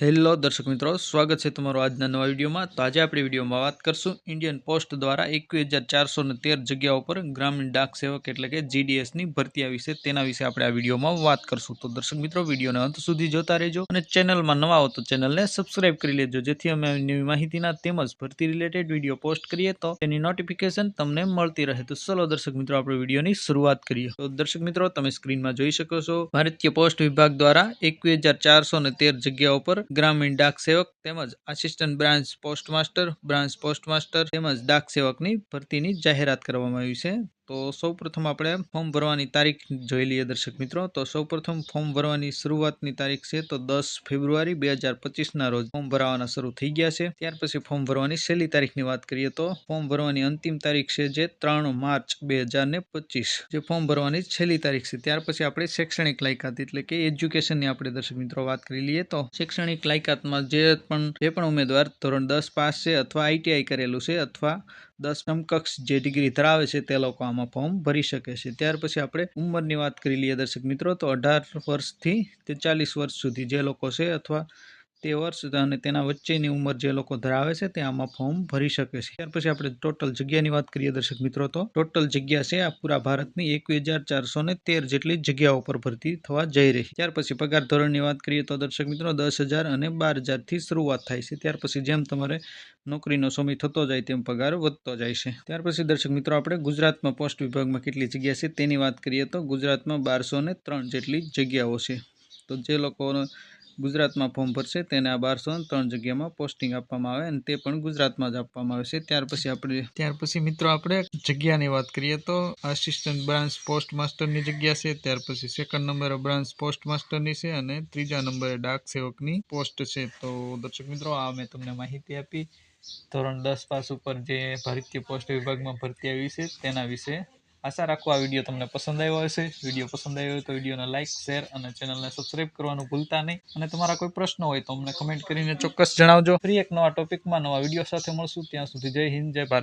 Hello દર્શક મિત્રો, સ્વાગત છે તમારું આજના નવા વિડીયોમાં. તો આજે આપણે વિડીયોમાં વાત કરશું ઇન્ડિયન પોસ્ટ દ્વારા એકવીસ હજાર ચારસો તેર જગ્યાઓ પર ગ્રામીણ ડાક સેવક એટલે કે જીડીએસની ભરતી આવી તેના વિશે આપણે આ વિડીયોમાં વાત કરશું. તો દર્શક મિત્રો, વિડીયોને અંત સુધી જોતા રહેજો અને ચેનલમાં નવા હો તો ચેનલને સબસ્ક્રાઇબ કરી લેજો, જેથી અમે નવી માહિતીના તેમજ ભરતી રિલેટેડ વીડિયો પોસ્ટ કરીએ તો તેની નોટિફિકેશન તમને મળતી રહે. તો ચલો દર્શક મિત્રો, આપણે વિડીયોની શરૂઆત કરીએ. તો દર્શક મિત્રો, તમે સ્ક્રીનમાં જોઈ શકો છો. ભારતીય પોસ્ટ વિભાગ દ્વારા એકવીસ હજાર ચારસો તેર જગ્યાઓ પર ગ્રામીણ ડાક સેવક તેમજ assistant branch postmaster branch postmaster તેમજ ડાક સેવકની ભરતીની જાહેરાત કરવામાં આવી છે. તો સૌપ્રથમ આપણે ફોર્મ ભરવાની તારીખ જોઈ લઈએ દર્શક મિત્રો. તો સૌપ્રથમ ફોર્મ ભરવાની શરૂઆતની તારીખ છે તો દસ ફેબ્રુઆરી બે હજાર પચીસના રોજ ફોર્મ ભરવાના શરૂ થઈ ગયા છે. ત્યાર પછી ફોર્મ ભરવાની છેલ્લી તારીખની વાત કરીએ તો ફોર્મ ભરવાની અંતિમ તારીખ છે જે ત્રણ માર્ચ બે જે ફોર્મ ભરવાની છેલ્લી તારીખ છે. ત્યાર પછી આપણે શૈક્ષણિક લાયકાત એટલે કે એજ્યુકેશનની આપણે દર્શક મિત્રો વાત કરી લઈએ તો શૈક્ષણિક લાયકાતમાં જે પણ જે પણ ઉમેદવાર ધોરણ દસ પાસ છે અથવા આઈટીઆઈ કરેલું છે અથવા દસ સમકક્ષ જે ડિગ્રી ધરાવે છે તે લોકો આમાં ફોર્મ ભરી શકે છે. ત્યાર પછી આપણે ઉંમરની વાત કરી લઈએ દર્શક મિત્રો, તો અઢાર વર્ષથી તે ચાલીસ વર્ષ સુધી જે લોકો છે અથવા તે વર્ષ અને તેના વચ્ચેની ઉંમર જે લોકો ધરાવે છે, તે આમાં ફોર્મ ભરી શકે છે. ત્યાર પછી આપણે ટોટલ જગ્યાની વાત કરીએ દર્શક મિત્રો તો, ટોટલ જગ્યા છે આ પૂરા ભારતની એકવીસ જેટલી જગ્યાઓ પર ભરતી થવા જઈ રહી ત્યાર પછી પગાર ધોરણની વાત કરીએ તો દર્શક મિત્રો દસ અને બાર હજારથી શરૂઆત થાય છે. ત્યાર પછી જેમ તમારે નોકરીનો સમય થતો જાય તેમ પગાર વધતો જાય છે. ત્યાર પછી દર્શક મિત્રો આપણે ગુજરાતમાં પોસ્ટ વિભાગમાં કેટલી જગ્યા છે તેની વાત કરીએ તો ગુજરાતમાં બારસો જેટલી જગ્યાઓ છે. તો જે લોકો ગુજરાતમાં ફોર્મ ભરશે, તેને આ બારસો ત્રણ જગ્યામાં પોસ્ટિંગ આપવામાં આવે અને તે પણ ગુજરાતમાં જ આપવામાં આવે છે. ત્યાર પછી આપણે ત્યાર પછી મિત્રો આપણે જગ્યાની વાત કરીએ તો આસિસ્ટન્ટ બ્રાન્ચ પોસ્ટ માસ્ટરની જગ્યા છે, ત્યાર પછી સેકન્ડ નંબરે બ્રાન્ચ પોસ્ટ માસ્ટરની છે અને ત્રીજા નંબરે ડાક સેવકની પોસ્ટ છે. તો દર્શક મિત્રો, આ મેં તમને માહિતી આપી. ધોરણ દસ પાસ ઉપર જે ભારતીય પોસ્ટ વિભાગમાં ભરતી આવી છે, તેના વિશે આશા રાખું આ વીડિયો તમને પસંદ આવ્યો હશે. વીડિયો પસંદ આવ્યો હોય તો વિડીયોને લાઇક શેર અને ચેનલને સબસ્ક્રાઇબ કરવાનું ભૂલતા નહીં. અને તમારા કોઈ પ્રશ્ન હોય તો અમને કમેન્ટ કરીને ચોક્કસ જણાવજો. ફ્રી એક નવા ટોપિકમાં નવા વીડિયો સાથે મળશું. ત્યાં સુધી જય હિન્દ, જય ભારત.